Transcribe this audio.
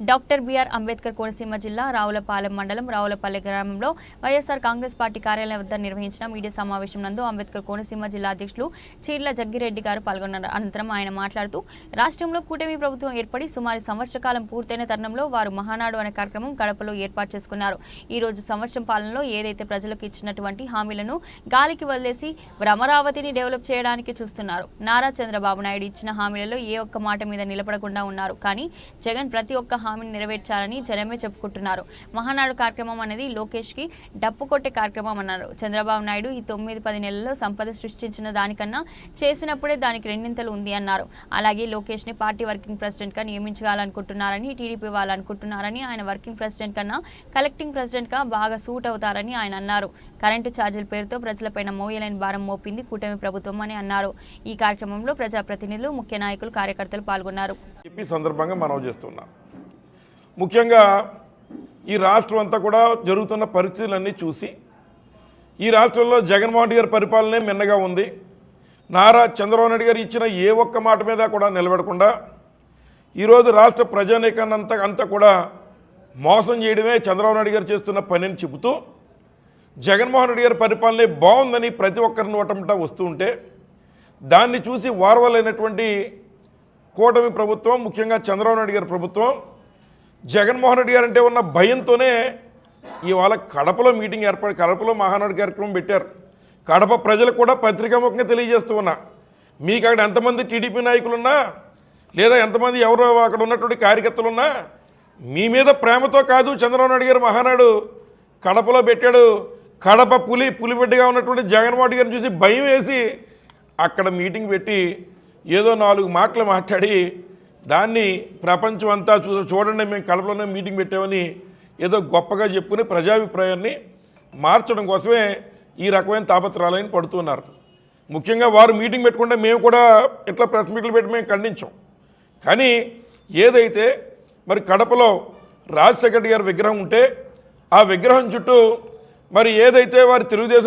Doctor BR Ambedkar Konaseema జిల్లా రావులపాలెం మండలం రావులపల్లె గ్రామంలో వైఎస్ఆర్ కాంగ్రెస్ పార్టీ కార్యాలయం వద్ద నిర్వహించిన మీడియా సమావేశం నందు అంబేద్కర్ కోనసీమ జిల్లా అధ్యక్షులు చీర్ల జగ్గిరెడ్డి గారు పాల్గొన్నారు. అనంతరం ఆయన మాట్లాడుతూ రాష్ట్రంలో కూటమి ప్రభుత్వం ఏర్పడి సుమారు సంవత్సర కాలం పూర్తయిన తరుణంలో వారు మహానాడు అనే కార్యక్రమం కడపలో ఏర్పాటు చేసుకున్నారు. ఈ రోజు సంవత్సరం పాలనలో ఏదైతే ప్రజలకు ఇచ్చినటువంటి హామీలను గాలికి వదిలేసి అమరావతిని డెవలప్ చేయడానికి చూస్తున్నారు. నారా చంద్రబాబు నాయుడు ఇచ్చిన హామీలలో ఏ ఒక్క మాట మీద నిలబడకుండా ఉన్నారు. కానీ జగన్ ప్రతి ఒక్క హామీని నెరవేర్చాలని జనమే చెప్పుకుంటున్నారు. మహానాడు కార్యక్రమం అనేది లోకేష్కి డప్పు కొట్టే కార్యక్రమం అన్నారు. చంద్రబాబు నాయుడు ఈ తొమ్మిది పది నెలల్లో సంపద సృష్టించిన దానికన్నా చేసినప్పుడే దానికి రెండింతలు ఉంది అన్నారు. అలాగే లోకేష్ని పార్టీ వర్కింగ్ ప్రెసిడెంట్గా నియమించాలనుకుంటున్నారని టీడీపీ వాళ్ళనుకుంటున్నారని ఆయన వర్కింగ్ ప్రెసిడెంట్ కన్నా కలెక్టింగ్ ప్రెసిడెంట్గా బాగా సూట్ అవుతారని ఆయన అన్నారు. కరెంటు ఛార్జీల పేరుతో ప్రజలపైన మోయలేని భారం మోపింది కూటమి ప్రభుత్వం అని అన్నారు. ఈ కార్యక్రమంలో ప్రజాప్రతినిధులు ముఖ్య నాయకులు కార్యకర్తలు పాల్గొన్నారు. సందర్భంగా మనం చేస్తున్నాం ముఖ్యంగా ఈ రాష్ట్రం అంతా కూడా జరుగుతున్న పరిస్థితులన్నీ చూసి ఈ రాష్ట్రంలో జగన్మోహన్ గారి పరిపాలనే మిన్నగా ఉంది. నారా చంద్రబాబు నాయుడు గారు ఇచ్చిన ఏ ఒక్క మాట మీద కూడా నిలబడకుండా ఈరోజు రాష్ట్ర ప్రజానీకాన్నంతా అంతా కూడా మోసం చేయడమే చంద్రబాబు నాయుడు గారు చేస్తున్న పనిని చెబుతూ జగన్మోహన్ రెడ్డి గారి పరిపాలనే బాగుందని ప్రతి ఒక్కరిని ఓటమిట వస్తూ ఉంటే దాన్ని చూసి వారవలైనటువంటి కూటమి ప్రభుత్వం ముఖ్యంగా చంద్రబాబు నాయుడు గారి ప్రభుత్వం జగన్మోహన్ రెడ్డి గారు అంటే ఉన్న భయంతోనే ఇవాళ కడపలో మీటింగ్ ఏర్పడి కడపలో మహానాడు కార్యక్రమం పెట్టారు. కడప ప్రజలకు కూడా పత్రికాముఖంగా తెలియజేస్తూ ఉన్నా. మీకు అక్కడ ఎంతమంది టీడీపీ నాయకులున్నా లేదా ఎంతమంది ఎవరో అక్కడ ఉన్నటువంటి కార్యకర్తలున్నా మీ మీద ప్రేమతో కాదు చంద్రబాబు నాయుడు గారు మహానాడు కడపలో పెట్టాడు. కడప పులి పులిబిడ్డగా ఉన్నటువంటి జగన్మోహన్ గారిని చూసి భయం వేసి అక్కడ మీటింగ్ పెట్టి ఏదో నాలుగు మాటలు మాట్లాడి దాన్ని ప్రపంచం అంతా చూ చూడండి మేము కడపలోనే మీటింగ్ పెట్టామని ఏదో గొప్పగా చెప్పుకుని ప్రజాభిప్రాయాన్ని మార్చడం కోసమే ఈ రకమైన తాపత్రాలని పడుతున్నారు. ముఖ్యంగా వారు మీటింగ్ పెట్టుకుంటే మేము కూడా ఇట్లా ప్రెస్ మీట్లు పెట్టి మేము ఖండించాం. కానీ ఏదైతే మరి కడపలో రాజశేఖర్ గారి విగ్రహం ఉంటే ఆ విగ్రహం చుట్టూ మరి ఏదైతే వారి తెలుగుదేశం